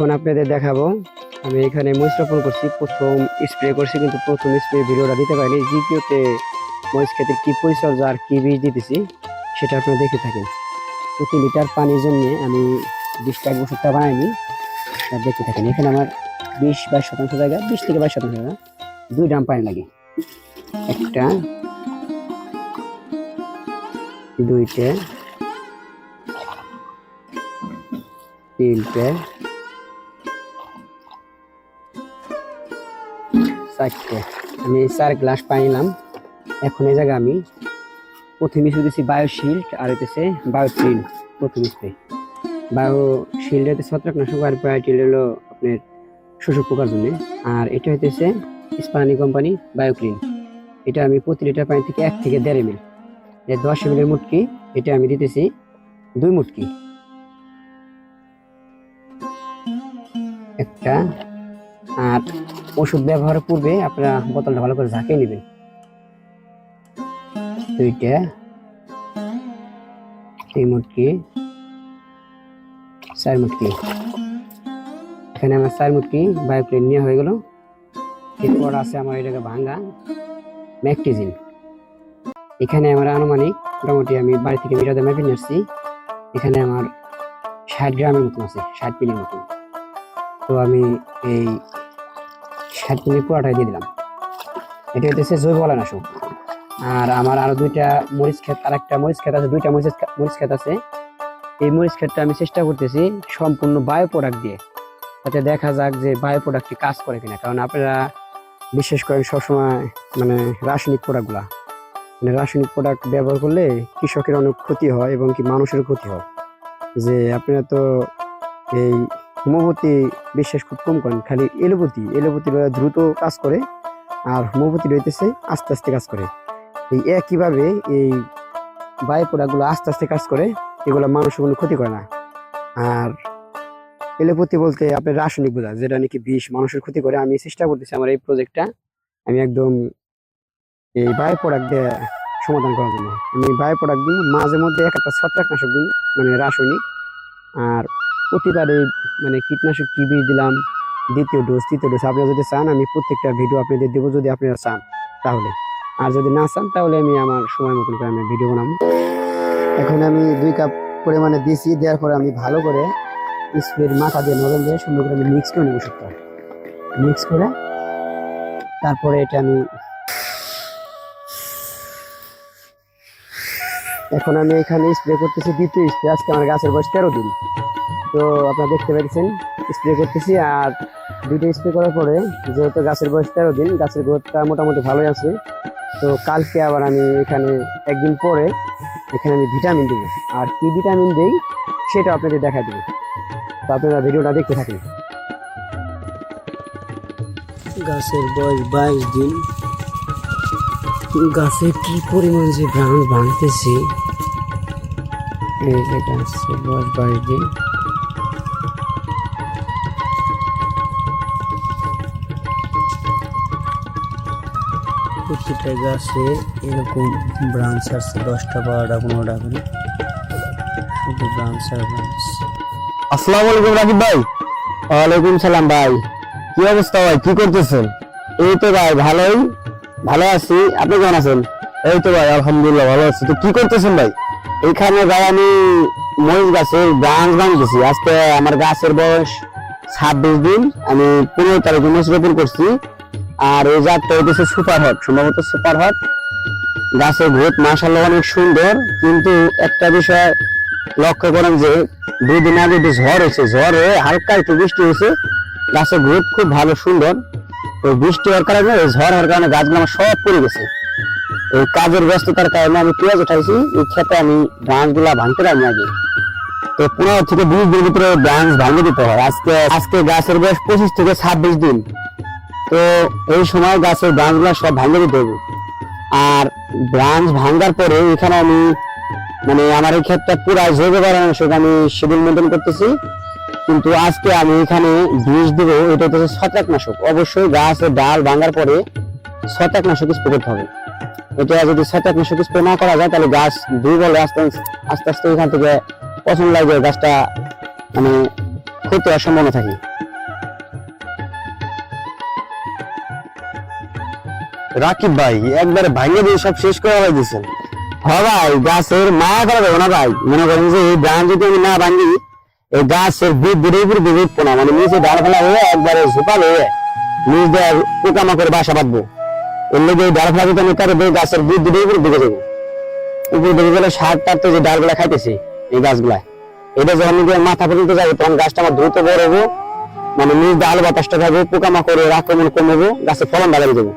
এখন আপনাদের দেখাবো। আমি এখানে মরিচ রোপণ করছি, প্রথম স্প্রে করছি, কিন্তু প্রথম স্প্রে ভিডিওটা দিতে পারিনি। দ্বিতীয়তে মরিচ ক্ষেতের কি পরিচর্যা আর কি বীজ দিতেছি, সেটা আপনারা দেখে থাকেন। প্রতি লিটার পানির জন্য আমি বিশ টাকা ওষুধটা বানাইনি তা দেখতে থাকেন। এখানে আমার বিশ বাইশ শতাংশ জায়গা, বিশ থেকে বাইশ শতাংশ জায়গা, দুই ড্রাম পানি লাগে। একটা, দুইটা, তিনটে চারটে। আমি চার গ্লাস পানি নিলাম। এখন এই জায়গায় আমি প্রথমে শুধু দিচ্ছি বায়োশিল্ড আর হইতেছে বায়োক্লিন প্রথম স্প্রে। বায়ো শিল্ড হইতে ছত্রাকনাশক আর বায়োটিল হলো আপনার শোষক পোকার জন্য। আর এটা হইতেছে স্পানি কোম্পানি বায়োক্লিন এটা আমি প্রতি লিটার পানি থেকে এক থেকে দেড় এমএল। দশ এমএলের মুটকি, এটা আমি দিতেছি দুই মুটকি। একটা ওষুধ ব্যবহারের পূর্বে আপনারা বোতলটা ভালো করে ঝাঁকিয়ে নেবেন। দুইটা, তিন মুটকি, চার মুটকি। এখানে আমার চার মুটকি বায়োপ্লেন নেওয়া হয়ে গেল। এরপর আছে আমার এটাকে ভাঙ্গা ম্যাকটিজিন এখানে আমার আনুমানিক মোটামুটি আমি বাড়ি থেকে মিটাতে মেপে নিয়ে আসছি। এখানে আমার ষাট গ্রামের মতন আছে, ষাট মিলির মতন। তো আমি এই ষাট মিলি পুরাটাই দিয়ে দিলাম। এটা হচ্ছে জৈব নাশক আর আমার আরও দুইটা মরিচ ক্ষেত আর একটা মরিচ ক্ষেত আছে, দুইটা মরিচ মরিচ ক্ষেত আছে। এই মরিচ ক্ষেতটা আমি চেষ্টা করতেছি সম্পূর্ণ বায়ো প্রোডাক্ট দিয়ে। যাতে দেখা যাক যে বায়ো প্রোডাক্টটি কাজ করে কিনা। কারণ আপনারা বিশেষ করে সবসময় মানে রাসায়নিক প্রোডাক্টগুলা মানে রাসায়নিক প্রোডাক্ট ব্যবহার করলে কৃষকের অনেক ক্ষতি হয় এবং কি মানুষের ক্ষতি হয়। যে আপনারা তো এই হোমিওপ্যাথি বিশ্বাস খুব কম করেন, খালি এলোপ্যাথি এলোপ্যাথি দ্রুত কাজ করে, আর হোমিওপ্যাথি রইতেছে আস্তে আস্তে কাজ করে। এই একইভাবে এই বায়ু প্রোডাক্টগুলো আস্তে আস্তে কাজ করে, এগুলো মানুষের কোনো ক্ষতি করে না। আর এলোপ্যাথি বলতে আপনার রাসায়নিক বোঝা, যেটা নাকি বিষ মানুষের ক্ষতি করে। আমি চেষ্টা করতেছি আমার এই প্রজেক্টটা আমি একদম এই বায়ু প্রোডাক্ট দিয়ে সমাধান করার জন্য। আমি বায়ু প্রোডাক্ট দিই, মাঝে মধ্যে এক একটা ছত্রাকনাশক দিই মানে রাসায়নিক। আর প্রতিবারে মানে কীটনাশক কি বীজ দিলাম, দ্বিতীয় ডোজ তৃতীয় ডোজ আপনারা যদি চান, আমি প্রত্যেকটা ভিডিও আপনাদের দেবো, যদি আপনারা চান, তাহলে। আর যদি না চান, তাহলে আমি আমার সময় মতন করে আমি ভিডিও বানাবো। এখন আমি দুই কাপ পরিমাণে দিয়েছি, দেওয়ার পরে আমি ভালো করে স্প্রের মাথা দিয়ে নজল দিয়ে সুন্দর করে আমি মিক্স করে নেব ওষুধটা মিক্স করে তারপরে এটা আমি এখন আমি এখানে স্প্রে করতেছি দ্বিতীয় স্প্রে আজকে আমার গাছের বয়স তেরো দিন। তো আপনারা দেখতে পেরেছেন স্প্রে করতেছি আর দুইটা স্প্রে করার পরে যেহেতু গাছের বয়স তেরো দিন গাছের গ্রোথটা মোটামুটি ভালোই আছে। তো কালকে আবার আমি এখানে একদিন পরে এখানে আমি ভিটামিন দেবো। আর কি ভিটামিন দেই সেটা আপনাদের দেখা দেবো। তো আপনারা ভিডিওটা দেখতে থাকেন। গাছের বয়স বাইশ দিন। গাছে কি পরিমাণ যে ব্রাঞ্চ ভাঙতেছে। এই যে গাছের বয়স বাইশ দিন। প্রতিটা গাছে, এরকম ব্রাঞ্চ আছে, দশটা বারোটা, পনেরোটা করে। ব্রাঞ্চ আর ব্রাঞ্চ আসসালামু আলাইকুম রাকিব ভাই। ওয়ালাইকুম সালাম ভাই। কি অবস্থা ভাই? কি করতেছেন? এই তো ভাই, ভালোই। ভালো আছি। আপনি কেমন আছেন? এই তো ভাই, আলহামদুলিল্লাহ ভালো আছি। তো কি করতেছেন ভাই? এখানে ভাই আমি মরিচ গাছের ব্রাঞ্চ ভাঙতেছি আজকে আমার গাছের বয়স ছাব্বিশ দিন। আমি পনেরো তারিখে মরিচ রোপণ করছি। আর এই জাতটা হইতেছে সুপার হট সম্ভবত সুপার হট গাছের গ্রোথ মাসাল্লাহ অনেক সুন্দর, কিন্তু একটা বিষয় লক্ষ্য করেন যে দুই দিন আগে একটু ঝড় হয়েছে, ঝড়ে হালকা একটু বৃষ্টি হয়েছে গাছের গ্রোথ খুব ভালো সুন্দর। তো বৃষ্টি হওয়ার কারণে ঝড় হওয়ার কারণে গাছগুলো আমার সব পড়ে গেছে। এই কাজের ব্যস্ততার কারণে আমি পেঁয়াজ উঠাইছি, এই ক্ষেতে আমি ব্রাঞ্চগুলা ভাঙতে পারিনি আগে। তো পনেরো থেকে বিশ দিনের ভিতরে ব্রাঞ্চ ভাঙে দিতে হয়। আজকে আজকে গাছের বয়স পঁচিশ থেকে ছাব্বিশ দিন। তো এই সময় গাছের ব্রাঞ্চগুলা সব ভাঙে দিতে হবে আর ব্রাঞ্চ ভাঙার পরে এখানে আমি মানে আমার এই ক্ষেতটা পুরা জৈব সেটা আমি শিডিউল মেনটেন করতেছি। কিন্তু আজকে আমি এখানে বিষ দেবো, এটা হচ্ছে ছত্রাকনাশক। অবশ্যই গাছের ডাল ভাঙার পরে ছত্রাকনাশক স্প্রে করতে হবে। এটা যদি ছত্রাকনাশক স্প্রে না করা যায়, তাহলে গাছ দুর্বল আস্তে আস্তে আস্তে এখান থেকে পছন্দ লাগে, গাছটা মানে ক্ষতি হওয়ার সম্ভাবনা থাকে। রাকিব ভাই, একবারে ভাঙে দিয়ে সব শেষ করে হয়ে দিয়েছেন। হ্যাঁ ভাই, গাছের মায়া করা যাবে না ভাই। মনে করেন যে এই ধান যদি আমি না ভাঙি, এই গাছের বীজ দূরে উপরে দিকে উঠবো না। মানে নিচে ডাল ফেলা হয়ে একবারে ঝুপাল হয়ে নিচ দিয়ে পোকামাকড়ে বাসা বাঁধবো। এর লেগে এই ডাল ফেলা যদি আমি কাটে দিই গাছের বীজ দূরে উপরে দিকে যাব। উপরে দিকে গেলে সার টার তো যে ডালগুলা খাইতেছে এই গাছগুলা এটা যখন মাথা পর্যন্ত যাবে, তখন গাছটা আমার দ্রুত বড় হব। মানে নিজ আলো বাতাসটা থাকবে পোকামাকড়ের আক্রমণ কমবো গাছের ফলন বাড়িয়ে দেবো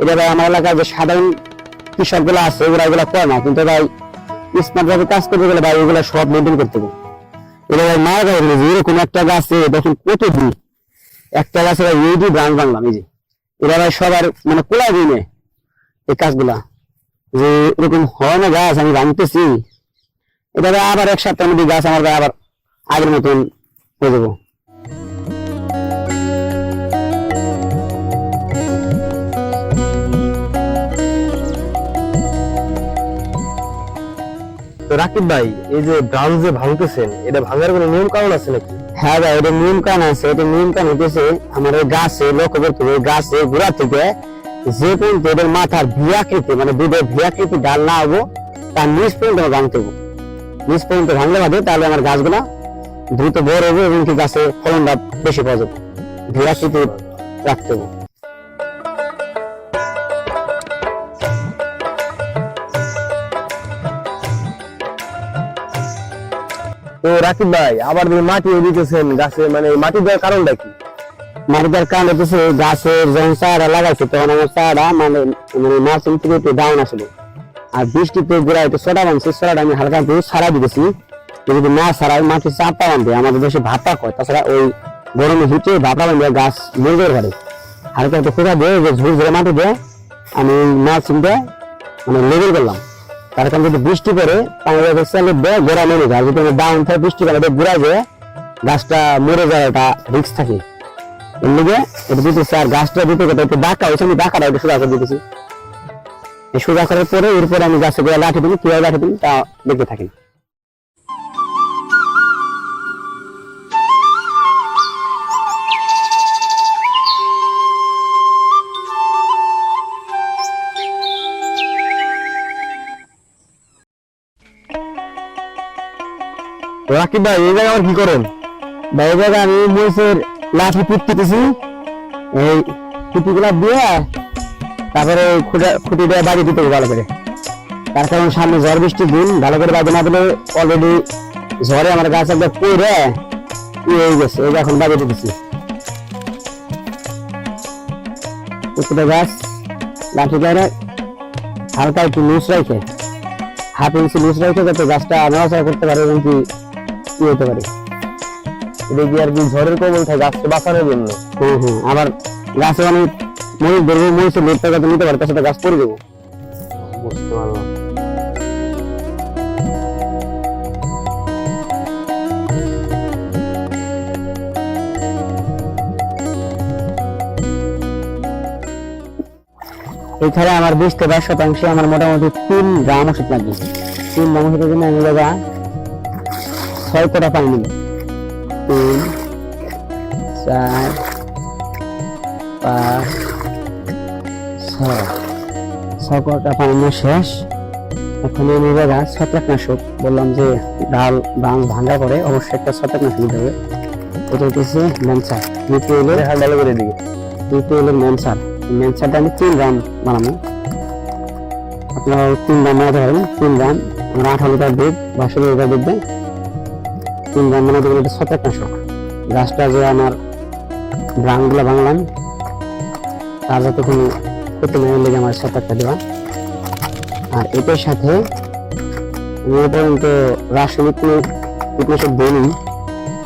এটা ভাই আমার এলাকায় যে সাধারণ কৃষকগুলো আছে ওগুলা এগুলা করে না। কিন্তু ভাই স্মার্ট ভাবে কাজ করতে গেলে ভাই এগুলা সব মেনটেন করতে হবে। এটা ভাই মারা যায় যে, এরকম একটা গাছে দেখুন কত দিন একটা গাছে ভাই এই দিয়ে ব্রাঞ্চ বাংলাম এই যে। এটা ভাই সবার মানে কোলা দিনে এই কাজগুলা। যে এরকম হয় না গাছ, আমি ভাঙতেছি। এটা আবার এক সপ্তাহের মধ্যে গাছ আমার আবার আগের মতন হয়ে যাব। রাকিব ভাই, এই যে ব্রাঞ্চ যে ভাঙতেছেন, এটা ভাঙার কোনো নিয়ম কারণ আছে নাকি? হ্যাঁ ভাই, এটা নিয়ম কান আছে। এটা নিয়ম কান হইতেছে, আমার এই গাছে লক্ষ্য করতে গাছে, গোড়া থেকে যে পর্যন্ত এদের মাথার ভিয়াকৃতি মানে দুধের ভিয়াকৃতি ডাল না হব, তার নিচ পর্যন্ত আমার ভাঙতে হবে। নিচ পর্যন্ত ভাঙলে বাদে তাহলে আমার গাছগুলা দ্রুত বড় হবে এবং কি গাছে ফলনটা বেশি পাওয়া যাবে। ভিয়াকৃতি রাখতে হবে। তো রাকিব ভাই, আবার যে মাটি দিতেছেন গাছে মানে মাটি দেওয়ার কারণটা কি? মাটিটার কারণ হচ্ছে গাছের যখন চারা লাগাইছে, তখন আমার চারা মানে মানে মার্চিং থেকে একটু ডাউন আসলো। আর বৃষ্টিতে গোড়া একটু ছড়া বানছে, ছড়াটা আমি হালকা একটু সারা দিতেছি। যদি না সারাই মাটি চাপটা বানবে, আমাদের দেশে ভাপা কয়, তাছাড়া ওই গরমে হিটে ভাপা বানবে, গাছ মরে পারে হালকা একটু খোঁজা দিয়ে, যে ঝুড় ঝুড়ে মাটি দিয়ে, আমি মার্চিংটা মানে লেবেল করলাম। তার কারণ যদি বৃষ্টি পড়ে বাংলাদেশ চালে গোড়া মরে যায় যদি ডাউন থাকে বৃষ্টি পড়ে গোড়া যায় গাছটা মরে যায় এটা রিক্স থাকে। এটা দিতেছে আর গাছটা দিতে গেলে একটু ডাকা হয়েছে, আমি ডাকাটা একটু সোজা করে দিতেছি। সোজা করার পরে, এরপরে আমি গাছে গোড়া লাঠি দিই। কীভাবে লাঠি দিই, তা দেখতে থাকি। রাকিব ভাই, এই জায়গায় কি করেন? ভাই জায়গা আমি মহিষের লাঠি এই দিয়ে তারপরে খুঁটা- খুঁটি দিয়ে বাড়ি দিতে ভালো করে। তার কারণ সামনে ঝড় বৃষ্টির দিন, ভালো করে বাড়ি না দিলে অলরেডি ঝড়ে আমার গাছ একবার পড়ে হয়ে গেছে। এই এখন বাড়ি দিতেছি। গাছ, লাঠি হালকা একটু লুজ রাখে। হাফ ইঞ্চি লুজ রাখে যাতে গাছটা নড়াচড়া করতে পারে এবং কি ই হতে পারে। এটা কি আর কি ঝড়ের কবল থাকে? গাছকে বাঁচানোর জন্য। হ্যাঁ হ্যাঁ আবার গাছে অনেক মরিচ ধরবো মরিচের লেপটা যাতে নিতে পারে তার সাথে গাছ পরে দেবো বুঝতে পারলাম। এখানে আমার বিশ থেকে বাইশ শতাংশে আমার মোটামুটি তিন গ্রাম ওষুধ লাগবে। তিন গ্রাম ওষুধের জন্য আমি ছয় কটা পানি নিব। তিন চার পাঁচ ছয়। ছয় কটা পানি শেষ। এখন আমি দাদা ছত্রাকনাশক। বললাম যে ডাল বাং ভাঙা করে অবশ্যই একটা ছত্রাকনাশক নিতে হবে। এটা হচ্ছে ল্যান্সার দ্বিতীয় হলো হ্যাঁ ভালো করে দিকে দ্বিতীয় হলো ম্যানসার ম্যানসারটা আমি তিন গ্রাম বানাবো। আপনারা তিন গ্রাম বানাতে পারেন তিন গ্রাম। আমার আঠারো লিটার দুধ বা ষোলো লিটার দুধ দেয় গ্রাম বানাতে গেলে এটা ছত্রাকনাশক গাছটা যে আমার গ্রামগুলো বানালাম তার যাতে কোনো ক্ষতি না লেগে আমার ছত্রাকটা দেওয়া আর এটার সাথে পর্যন্ত রাসায়নিক কোনো কীটনাশক দিইনি।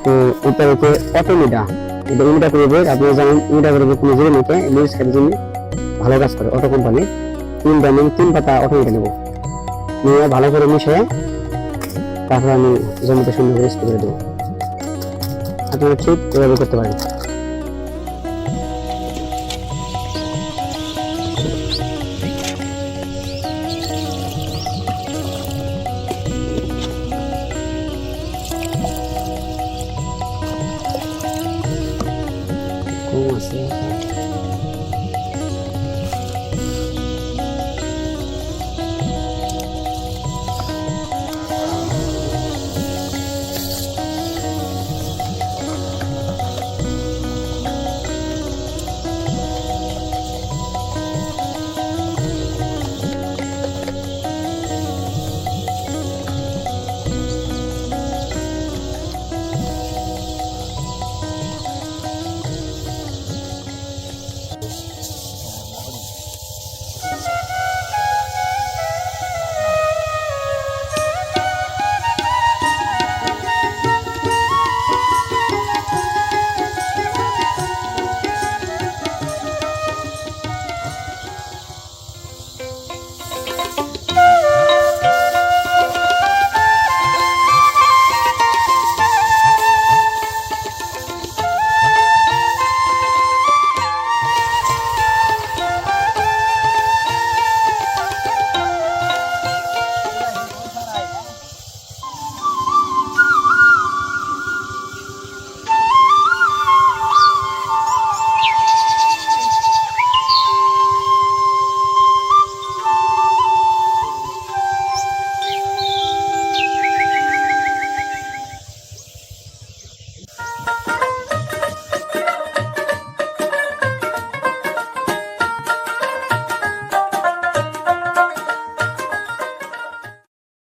তো এটা হচ্ছে অটোমিটা এটা ইমিটা করবে আপনি জানেন ইমিটা করবে কোনো জিনিস নিতে লিউজ খাটের জন্য ভালো কাজ করে অটো কোম্পানি। তিন দাম তিন পাতা অটোমিটা নেব। নিয়ে ভালো করে মিশিয়ে তারপর আমি জমিতে সুন্দর করে স্প্রে করে দেবো। আপনারা ঠিক এভাবে করতে পারেন।